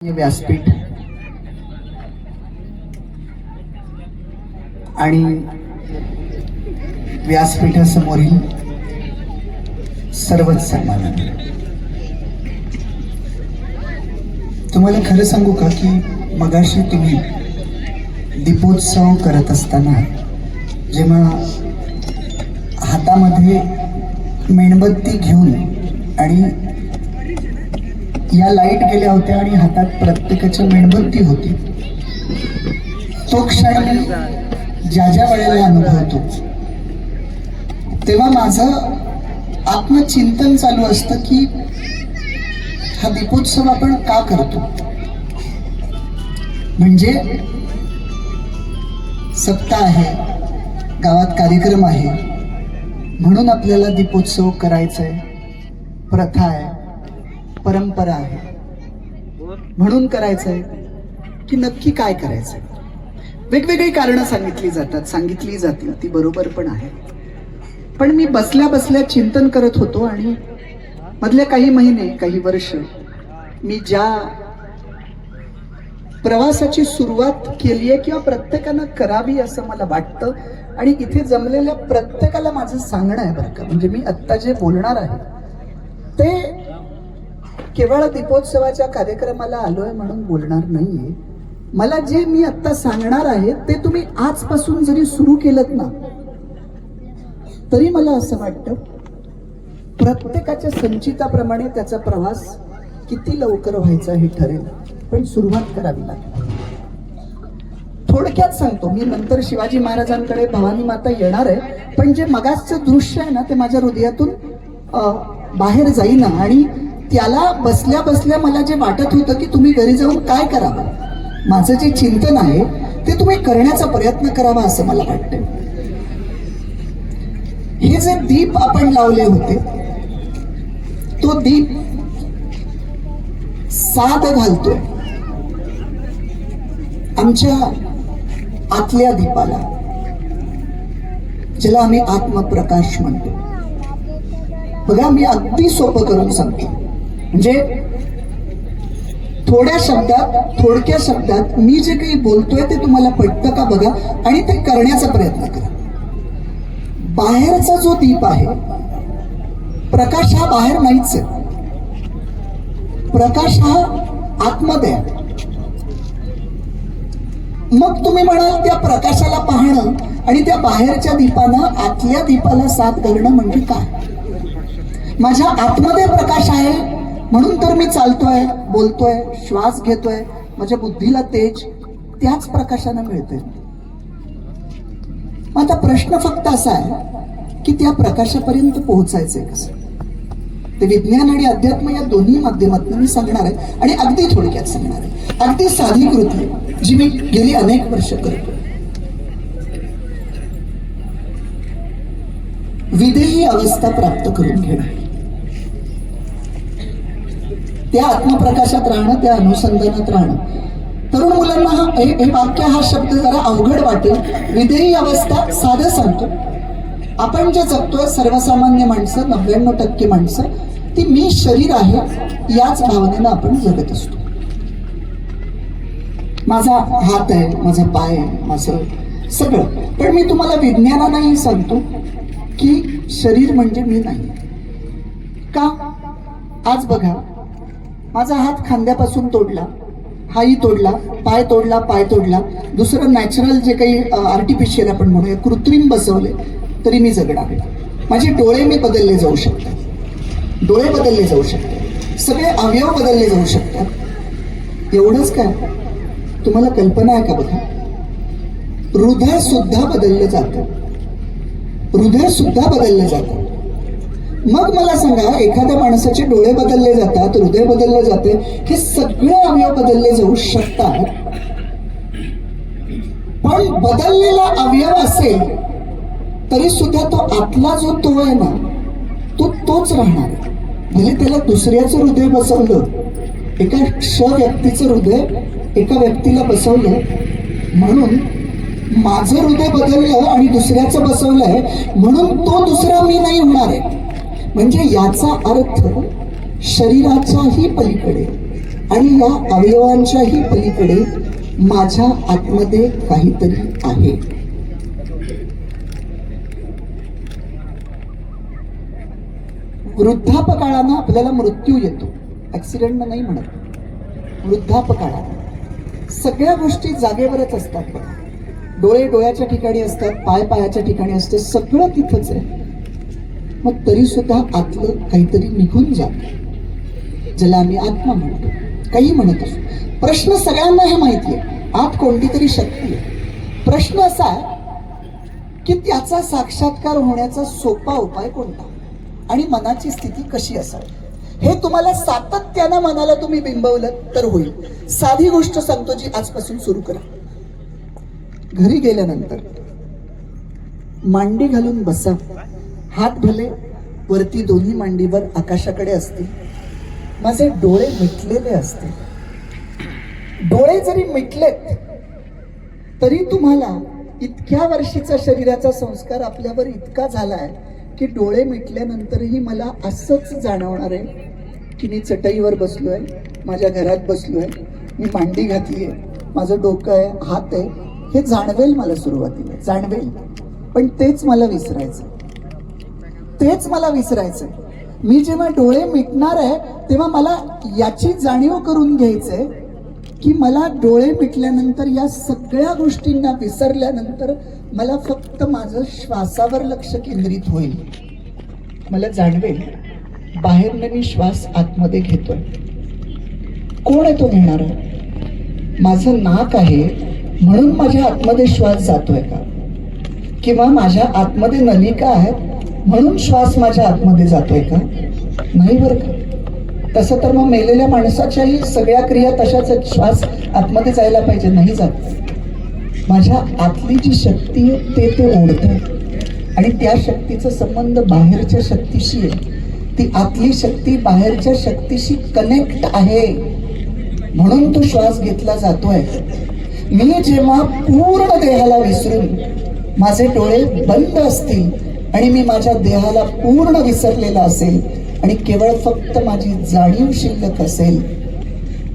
व्यासपीठ आणि व्यासपीठासमोरील सर्वच सन्मान तुम्हाला खरं सांगू का की मगाशी तुम्ही दीपोत्सव करत असताना जेव्हा हातामध्ये मेणबत्ती घेऊन आणि या लाइट गेल्या होत्या आणि हातात प्रत्येकाच्या मेणबत्ती होती. तो क्षण मी ज्या ज्या वेळेला अनुभवतो. तेव्हा माझं आत्मचिंतन चालू असतं की हा दीपोत्सव आपण का करतो? म्हणजे सप्ताह आहे गावात कार्यक्रम आहे म्हणून आपल्याला दीपोत्सव करायचा आहे प्रथा आहे. परंपरा आहे. म्हणून करायचं आहे की नक्की काय करायचंय? वेगवेगळी कारणं सांगितली जातात सांगितली जातील ती बरोबर पण आहे पण मी बसल्या बसल्या चिंतन करत होतो आणि मधल्या काही महिने काही वर्ष मी ज्या प्रवासाची सुरुवात केली आहे किंवा प्रत्येकानं करावी असं मला वाटतं आणि इथे जमलेल्या प्रत्येकाला माझं सांगणं आहे बरं का? म्हणजे मी आत्ता जे बोलणार आहे ते केवळ दीपोत्सवाच्या कार्यक्रमाला आलोय म्हणून बोलणार नाहीये. मला जे मी आता सांगणार आहे ते तुम्ही आजपासून जरी सुरू केलं ना तरी मला असं वाटतं प्रत्येकाच्या संचिताप्रमाणे त्याचा प्रवास किती लवकर व्हायचा हे ठरेल. पण सुरुवात करावी लागेल. थोडक्यात सांगतो मी नंतर शिवाजी महाराजांकडे भवानी माता येणार आहे पण जे मगासचं दृश्य आहे ना ते माझ्या हृदयातून अं, बाहेर जाईना आणि त्याला बसल्या बसल्या मला जे वाटत होतं की तुम्ही घरी जाऊन काय करावं माझं जे चिंतन आहे ते तुम्ही करण्याचा प्रयत्न करावा असं मला वाटतं हे जे दीप आपण लावले होते तो दीप साध घालतोय. आमच्या आतल्या दीपाला ज्याला आम्ही आत्मप्रकाश म्हणतो. बघा मी अगदी सोपं करून सांगतो. म्हणजे थोड्या शब्दात थोडक्या शब्दात मी जे काही बोलतोय ते तुम्हाला पटतं का बघा आणि ते करण्याचा प्रयत्न करा. बाहेरचा जो दीप आहे प्रकाश हा बाहेर नाहीच आहे. प्रकाश हा आतमध्ये आहे. मग तुम्ही म्हणाल त्या प्रकाशाला पाहणं आणि त्या बाहेरच्या दीपानं आतल्या दीपाला साथ घालणं म्हणजे काय? माझ्या आतमध्ये प्रकाश आहे म्हणून तर मी चालतोय बोलतोय श्वास घेतोय माझ्या बुद्धीला तेज त्याच प्रकाशानं मिळते आता प्रश्न फक्त असा आहे की त्या प्रकाशापर्यंत पोहोचायचंय कसं? ते विज्ञान आणि अध्यात्म या दोन्ही माध्यमातून मी सांगणार आहे आणि अगदी थोडक्यात सांगणार आहे. अगदी साधी कृती जी मी गेली अनेक वर्ष करतो विदेही अवस्था प्राप्त करून घेणं. त्या आत्मप्रकाशात राहणं त्या अनुसंधानात राहणं. तरुण मुलांना हा हे वाक्य हा शब्द जरा अवघड वाटेल. विधेयी अवस्था साधं सांगतो. आपण जे जगतोय सर्वसामान्य माणसं नव्याण्णव टक्के माणसं ती मी शरीर आहे याच भावनेनं आपण जगत असतो. माझा हात आहे माझा पाय आहे माझं सगळं. पण मी तुम्हाला विज्ञानानंही सांगतो की शरीर म्हणजे मी नाही. का? आज बघा माझा हात खांद्यापासून तोडला हाही तोडला पाय तोडला पाय तोडला. दुसरं नॅचरल जे काही आर्टिफिशियल आपण म्हणूया कृत्रिम बसवले तरी मी जगणार माझे डोळे मी बदलले जाऊ शकतात. डोळे बदलले जाऊ शकतात. सगळे अवयव बदलले जाऊ शकतात. एवढंच काय? तुम्हाला कल्पना आहे का बघा? हृदय सुद्धा बदललं जातं. हृदय सुद्धा बदललं जातं. मग मला सांगा एखाद्या माणसाचे डोळे बदलले जातात हृदय बदलले जाते हे सगळे अवयव बदलले जाऊ शकतात. पण बदललेला अवयव असेल तरी सुद्धा तो आतला जो तो आहे ना तो तोच राहणार. म्हणजे त्याला दुसऱ्याचं हृदय बसवलं एका क्ष व्यक्तीचं हृदय एका व्यक्तीला बसवलं म्हणून माझं हृदय बदललं आणि दुसऱ्याचं बसवलंय म्हणून तो दुसरा मी नाही होणार आहे. म्हणजे याचा अर्थ शरीराच्याही पलीकडे आणि या अवयवांच्याही पलीकडे माझ्या आतमध्ये काहीतरी आहे. वृद्धापकाळानं आपल्याला मृत्यू येतो. ऍक्सिडेंट नाही म्हणत. वृद्धापकाळानं. सगळ्या गोष्टी जागेवरच असतात बघा. डोळे डोळ्याच्या ठिकाणी असतात पाय पायाच्या ठिकाणी असते सगळं तिथंच आहे. मग तरी सुद्धा आतलं काहीतरी निघून जात. ज्याला आम्ही आत्मा म्हणतो. काही म्हणत असू. प्रश्न सगळ्यांना हे माहिती आहे. आत कोणती तरी शक्ती आहे. प्रश्न असा की त्याचा साक्षात्कार होण्याचा सोपा उपाय कोणता? आणि मनाची स्थिती कशी असावी? हे तुम्हाला सातत्यानं मनाला तुम्ही बिंबवलं तर होईल. साधी गोष्ट सांगतो जी आजपासून सुरू करा. घरी गेल्यानंतर मांडी घालून बसा. हात भले वरती दोन्ही मांडीवर आकाशाकडे असतील माझे डोळे मिटलेले असते डोळे जरी मिटलेत तरी तुम्हाला इतक्या वर्षीचा शरीराचा संस्कार आपल्यावर इतका झाला आहे की डोळे मिटल्यानंतरही मला असंच जाणवणार आहे की मी चटईवर बसलो आहे माझ्या घरात बसलो आहे मी मांडी घातली आहे माझं डोकं आहे हात आहे हे जाणवेल मला सुरुवातीला जाणवेल. पण तेच मला विसरायचं तेच मला विसरायचं मी जेव्हा डोळे मिटणार आहे तेव्हा मला याची जाणीव करून घ्यायचंय की मला डोळे मिटल्यानंतर या सगळ्या गोष्टींना विसरल्यानंतर मला फक्त माझं श्वासावर लक्ष केंद्रित होईल. मला जाणवेल बाहेरनं मी श्वास आतमध्ये घेतोय. कोण आहे तो घेणार? माझं नाक आहे म्हणून माझ्या आतमध्ये श्वास जातोय का? किंवा माझ्या आतमध्ये नलिका आहेत म्हणून श्वास माझ्या आतमध्ये जातोय का? नाही बरं का? तसं तर मग मेलेल्या माणसाच्याही सगळ्या क्रिया तशाच श्वास आतमध्ये जायला पाहिजे नाही जात. माझ्या आतली जी शक्ती आहे ते ते ओढतं आणि त्या शक्तीचा संबंध बाहेरच्या शक्तीशी आहे. ती आतली शक्ती बाहेरच्या शक्तीशी कनेक्ट आहे. म्हणून तो श्वास घेतला जातोय. मी जेव्हा पूर्ण देहाला विसरून माझे डोळे बंद असतील आणि मी माझ्या देहाला पूर्ण विसरलेला असेल आणि केवळ फक्त माझी जाणीव शिल्लक असेल.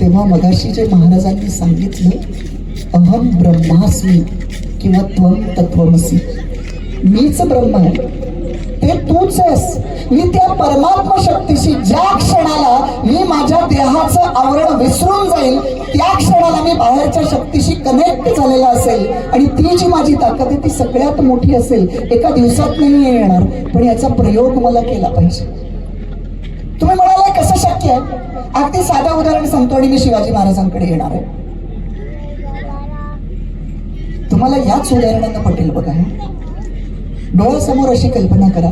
तेव्हा मगाशी जे महाराजांनी सांगितलं अहम ब्रह्मास्मी किंवा त्वम तत्वमसी मीच ब्रह्म आहे. ते तूच आहेस. मी त्या परमात्मा शक्तीशी ज्या क्षणाला मी माझ्या देहाचं आवरण विसरून जाईल त्या क्षणाला मी बाहेरच्या शक्तीशी कनेक्ट झालेला असेल आणि ती जी माझी ताकद आहे ती सगळ्यात मोठी असेल एका दिवसात नाही येणार पण याचा प्रयोग मला केला पाहिजे. तुम्ही म्हणाला कसं शक्य आहे? अगदी साधा उदाहरण सांगतो आणि मी शिवाजी महाराजांकडे येणार आहे. तुम्हाला याच उदाहरणांना पटेल बघा. डोळ्यासमोर अशी कल्पना करा.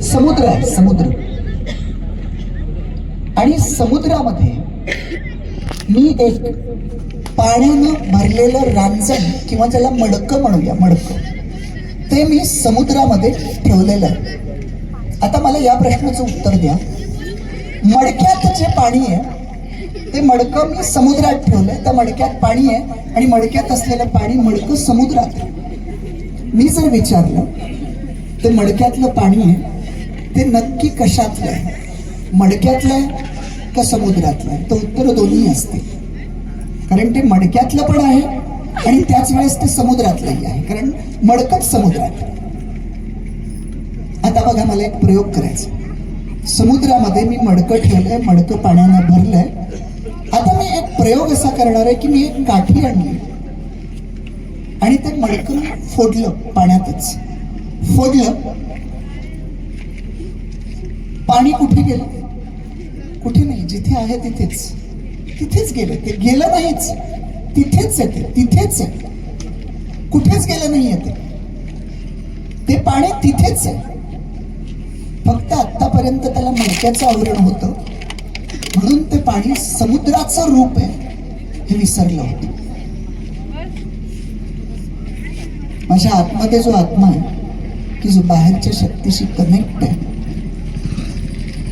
समुद्र आहे समुद्र. आणि समुद्रामध्ये मी एक पाण्यानं भरलेलं रांजण किंवा त्याला मडकं म्हणूया मडकं. ते मी समुद्रामध्ये ठेवलेलं आहे. आता मला या प्रश्नाचं उत्तर द्या. मडक्यात जे पाणी आहे ते मडकं मी समुद्रात ठेवलं आहे त्या मडक्यात पाणी आहे आणि मडक्यात असलेलं पाणी मडकं समुद्रात आहे. मी जर विचारलं ते मडक्यातलं पाणी आहे ते नक्की कशातलं आहे? मडक्यातलं आहे का समुद्रातलं आहे? तर उत्तर दोन्ही असते. कारण ते मडक्यातलं पण आहे आणि त्याच वेळेस ते समुद्रातलंही आहे. कारण मडकच समुद्रात. आहे. आता बघा मला एक प्रयोग करायचा. समुद्रामध्ये मी मडकं ठेवलंय मडकं पाण्यानं भरलंय. आता मी एक प्रयोग असा करणार आहे की मी एक काठी आणली. आणि ते मडकं फोडलं पाण्यातच. फोडलं. पाणी कुठे गेलं? कुठे नाही जिथे आहे तिथेच. तिथेच गेले. ते गेलं नाहीच. तिथेच आहे ते तिथेच आहे. कुठेच गेलं नाही ते. ते पाणी तिथेच आहे. फक्त आतापर्यंत त्याला मडक्याचं आवरण होतं. म्हणून ते पाणी समुद्राचं रूप आहे. हे विसरलं होतं. माझ्या आतमध्ये जो आत्मा आहे की जो बाहेरच्या शक्तीशी कनेक्ट आहे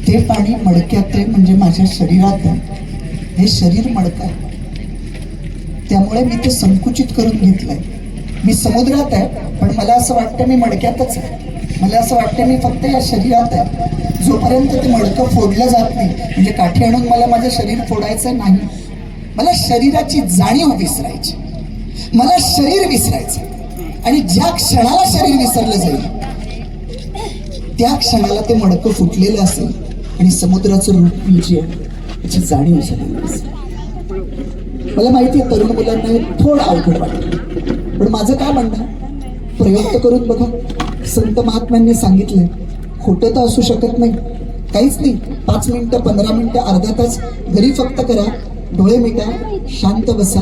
ते पाणी मडक्यात आहे म्हणजे माझ्या शरीरात आहे. हे शरीर मडकं आहे. त्यामुळे मी ते संकुचित करून घेतलंय. मी समुद्रात आहे पण मला असं वाटतं मी मडक्यातच आहे. मला असं वाटतं मी फक्त या शरीरात आहे. जोपर्यंत ते मडकं फोडलं जात नाही म्हणजे काठी आणून मला माझं शरीर फोडायचं नाही मला शरीराची जाणीव विसरायची. मला शरीर विसरायचं. आणि ज्या क्षणाला शरीर विसरलं जाईल त्या क्षणाला ते मडकं फुटलेलं असेल. आणि समुद्राचं रूप मी जे म्हणजे आहे त्याची जाणीव झाली. मला माहिती आहे तरुण मुलांना हे थोडं अवघड वाटतं. पण माझं काय म्हणणं प्रयत्न प्रयोग तर करून बघा. संत महात्म्यांनी सांगितले खोटं तर असू शकत नाही. काहीच नाही. पाच मिनिटं पंधरा मिनिटं अर्धा तास घरी फक्त करा डोळे मिटा शांत बसा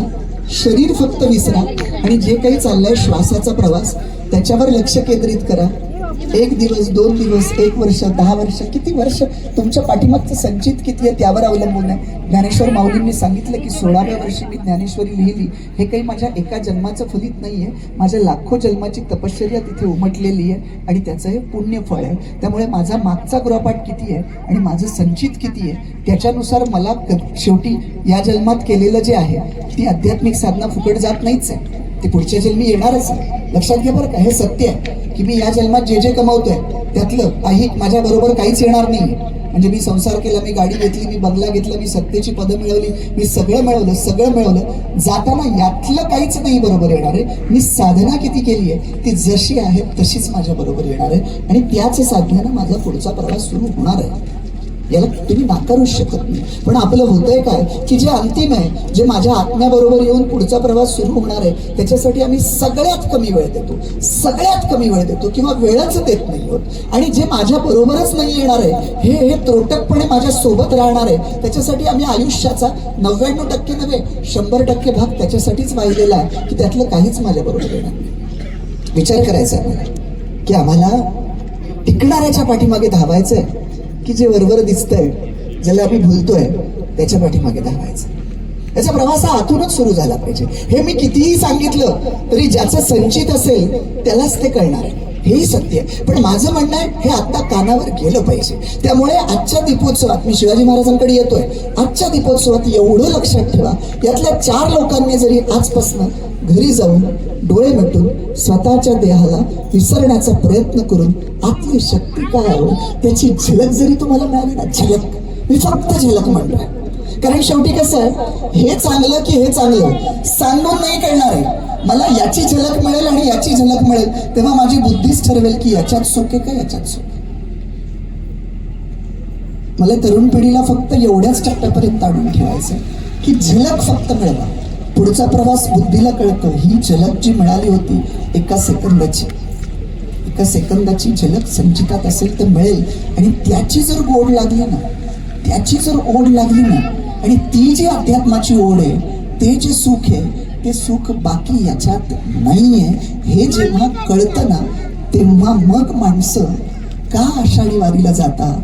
शरीर फक्त विसरा आणि जे काही चाललंय श्वासाचा प्रवास त्याच्यावर लक्ष केंद्रित करा. एक दिवस दोन दिवस एक वर्ष दहा वर्ष किती वर्ष तुमच्या पाठीमागचं संचित किती आहे त्यावर अवलंबून आहे. ज्ञानेश्वर माऊलींनी सांगितलं की सोळाव्या वर्षी मी ज्ञानेश्वरी लिहिली. हे काही माझ्या एका जन्माचं फलित नाही आहे माझ्या लाखो जन्माची तपश्चर्या तिथे उमटलेली आहे आणि त्याचं हे पुण्यफळ आहे. त्यामुळे माझा मागचा गृहपाठ किती आहे आणि माझं संचित किती आहे त्याच्यानुसार मला क- शेवटी या जन्मात केलेलं जे आहे ती आध्यात्मिक साधना फुकट जात नाहीच आहे. ते पुढच्या जन्मी येणारच लक्षात घ्या बरं का हे सत्य आहे की मी या जन्मात जे जे कमावतोय त्यातलं काही माझ्या बरोबर काहीच येणार नाही. म्हणजे मी संसार केला मी गाडी घेतली मी बंगला घेतला मी सत्तेची पदं मिळवली मी सगळं मिळवलं सगळं मिळवलं. जाताना यातलं काहीच नाही बरोबर येणार आहे. मी साधना किती केली आहे ती जशी आहे तशीच माझ्या बरोबर येणार आहे. आणि त्याच साधनेनं माझा पुढचा प्रवास सुरू होणार आहे. याला तुम्ही नाकारूच शकत नाही. पण आपलं होतंय काय? की जे अंतिम आहे जे माझ्या आत्म्याबरोबर येऊन पुढचा प्रवास सुरू होणार आहे त्याच्यासाठी आम्ही सगळ्यात कमी वेळ देतो. सगळ्यात कमी वेळ देतो किंवा वेळच देत नाही होत. आणि जे माझ्या बरोबरच नाही येणार आहे हे हे त्रोटकपणे माझ्या सोबत राहणार आहे त्याच्यासाठी आम्ही आयुष्याचा नव्याण्णव टक्के नव्हे शंभर टक्के भाग त्याच्यासाठीच वाहिलेला आहे की त्यातलं काहीच माझ्या बरोबर येणार नाही. विचार करायचा आहे की आम्हाला टिकणाऱ्याच्या पाठीमागे धावायचंय. की जे वरवर दिसतंय ज्याला आम्ही भुलतोय त्याच्या पाठीमागे धावायचं. त्याचा प्रवास हा आतूनच सुरू झाला पाहिजे. हे मी कितीही सांगितलं तरी ज्याचं संचित असेल त्यालाच ते कळणार हेही सत्य आहे. पण माझं म्हणणं आहे हे आत्ता कानावर गेलं पाहिजे. त्यामुळे आजच्या दीपोत्सवात मी शिवाजी महाराजांकडे येतोय. आजच्या दीपोत्सवात एवढं लक्षात ठेवा यातल्या चार लोकांनी जरी आजपासून घरी जाऊन डोळे मिटून स्वतःच्या देहाला विसरण्याचा प्रयत्न करून आतली शक्ती काय आहे त्याची झलक जरी तुम्हाला मिळाली ना झलक. मी फक्त झलक म्हणतोय कारण शेवटी कसं आहे हे चांगलं की हे चांगलं सांगून नाही कळणार आहे. मला याची झलक मिळेल आणि याची झलक मिळेल तेव्हा माझी बुद्धीच ठरवेल की याच्यात सुख आहे का याच्यात सुख मला तरुण पिढीला फक्त एवढ्याच टप्प्यापर्यंत आणून ठेवायचं की झलक फक्त मिळवा. पुढचा प्रवास बुद्धीला कळतो. ही झलक जी मिळाली होती एका सेकंदाची. एका सेकंदाची झलक संचितात असेल तर मिळेल. आणि त्याची जर गोड लागली ना त्याची जर ओढ लागली ना आणि ती जी अध्यात्माची ओढ आहे ते जे सुख आहे ते सुख बाकी याच्यात नाहीये. हे जेव्हा कळतं ना तेव्हा मग माणसं का आषाढी वारीला जातात?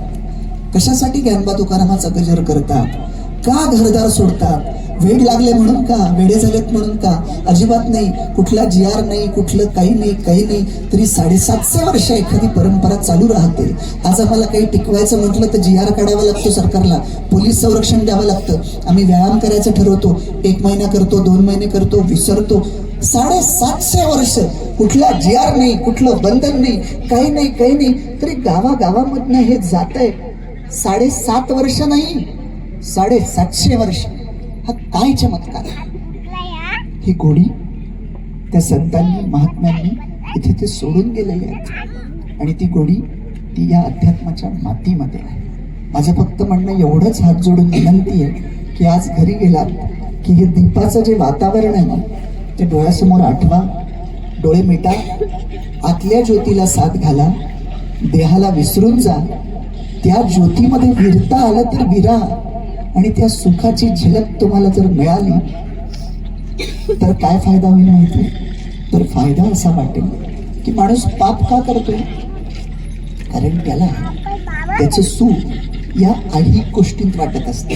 कशासाठी ज्ञानबा तुकारामाचा गजर करतात? का घरदार सोडतात? वेड लागले म्हणून का? वेडे झालेत म्हणून का? अजिबात नाही. कुठला जी आर नाही कुठलं काही नाही काही नाही. तरी साडेसातशे वर्ष एखादी परंपरा चालू राहते. आज आम्हाला काही टिकवायचं म्हटलं तर जी आर काढावा लागतो सरकारला. पोलीस संरक्षण द्यावं लागतं. आम्ही व्यायाम करायचं ठरवतो. एक महिना करतो दोन महिने करतो विसरतो. साडेसातशे वर्ष. कुठला जी आर नाही कुठलं बंधन नाही काही नाही काही नाही. तरी गावागावामधनं हे जात आहे साडेसात वर्ष नाही साडेसातशे वर्ष. हा काय चमत्कार आहे ही गोडी त्या संतांनी महात्म्यांनी इथे ते सोडून गेलेले आहेत. आणि ती गोडी ती या अध्यात्माच्या मातीमध्ये आहे. माझं फक्त म्हणणं एवढंच हात जोडून विनंती आहे की आज घरी गेलात की हे दीपाचं जे वातावरण आहे ना ते डोळ्यासमोर आठवा डोळे मिटा आतल्या ज्योतीला साथ घाला देहाला विसरून जा त्या ज्योतीमध्ये विरता आलं तर विरा. आणि त्या सुखाची झलक तुम्हाला जर मिळाली तर काय फायदा होईल माहिती तर फायदा असा वाटेल की माणूस पाप का करतो कारण त्याला त्याचं सुख या ऐहिक गोष्टीत वाटत असतं.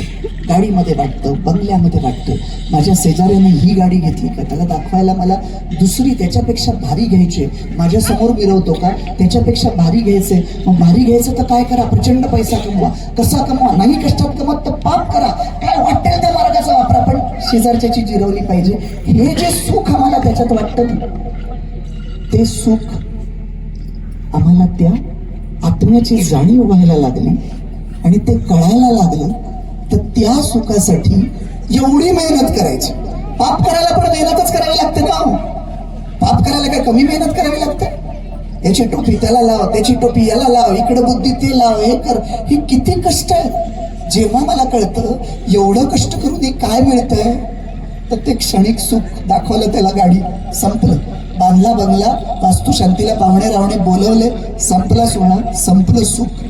गाडीमध्ये वाटतं बंगल्यामध्ये वाटतं. माझ्या शेजाऱ्याने ही गाडी घेतली का? त्याला दाखवायला मला दुसरी त्याच्यापेक्षा भारी घ्यायची माझ्यासमोर मिरवतो का? त्याच्यापेक्षा भारी घ्यायचे मग भारी घ्यायचं तर काय करा? प्रचंड पैसा कमवा. कसा कमवा? नाही कष्टात कमवत तर पाप करा. काय वाटेल त्या मार्गाचा वापरा? पण शेजारच्याची जिरवली पाहिजे. हे जे सुख आम्हाला त्याच्यात वाटतं ते सुख आम्हाला त्या आत्म्याची जाणीव व्हायला लागली. आणि ते कळायला लागलं तर त्या सुखासाठी एवढी मेहनत करायची. पाप करायला पण मेहनतच करावी लागते ना हो. पाप करायला काय कमी मेहनत करावी लागते? याची टोपी त्याला लाव त्याची टोपी याला लाव इकडं बुद्धी ते लाव हे कर. हे किती कष्ट आहे. जेव्हा मला कळतं एवढं कष्ट करून हे काय मिळतंय? तर ते क्षणिक सुख दाखवलं त्याला गाडी. संपलं. बांधला बंगला वास्तुशांतीला पाहुणे रावणे बोलवले. संपला सोहळा संपलं सुख.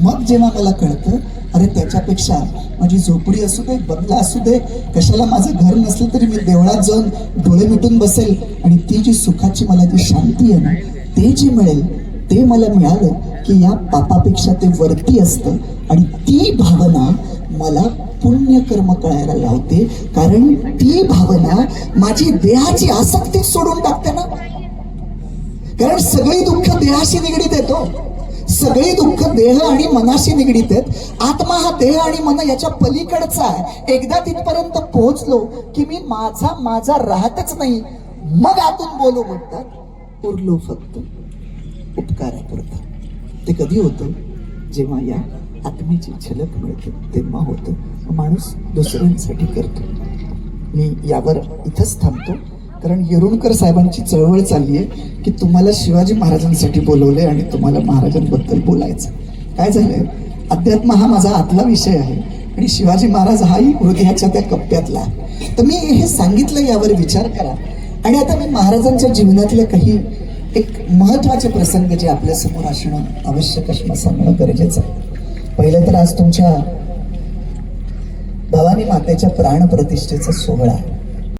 मग जेव्हा मला कळतं अरे त्याच्यापेक्षा माझी झोपडी असू दे बंगला असू दे कशाला माझं घर नसलं तरी मी देवळात जाऊन डोळे मिटून बसेल. आणि ती जी सुखाची मला जी शांती आहे ना ते जी मिळेल ते मला मिळालं की या पापापेक्षा ते वरती असतं. आणि ती भावना मला पुण्यकर्म कळायला लावते. कारण ती भावना माझी देहाची आसक्ती सोडून टाकते ना. कारण सगळी दुःख देहाशी निगडीत येतो. सगळी दुःख देह आणि मनाशी निगडीत आहेत. आत्मा हा देह आणि मन याच्या पलीकडचा आहे. एकदा तिथपर्यंत पोहोचलो की मी माझा माझा राहतच नाही. मग आतून बोलू म्हणतात उरलो फक्त. उपकारापुरता ते कधी होतं? जेव्हा या आत्म्याची झलक मिळते तेव्हा होतं. माणूस दुसऱ्यांसाठी करतो. मी यावर इथंच थांबतो. कारण येरुणकर साहेबांची चळवळ चालली आहे की तुम्हाला शिवाजी महाराजांसाठी बोलवलंय आणि तुम्हाला महाराजांबद्दल बोलायचं काय झालंय? अध्यात्म हा माझा आतला विषय आहे आणि शिवाजी महाराज हाही हृदयाच्या त्या कप्प्यातला आहे. तर मी हे सांगितलं यावर विचार करा. आणि आता मी महाराजांच्या जीवनातले काही एक महत्त्वाचे प्रसंग जे आपल्यासमोर असणं आवश्यक असणं सांगणं गरजेचं आहे. पहिलं तर आज तुमच्या भवानी मातेच्या प्राणप्रतिष्ठेचा सोहळा आहे.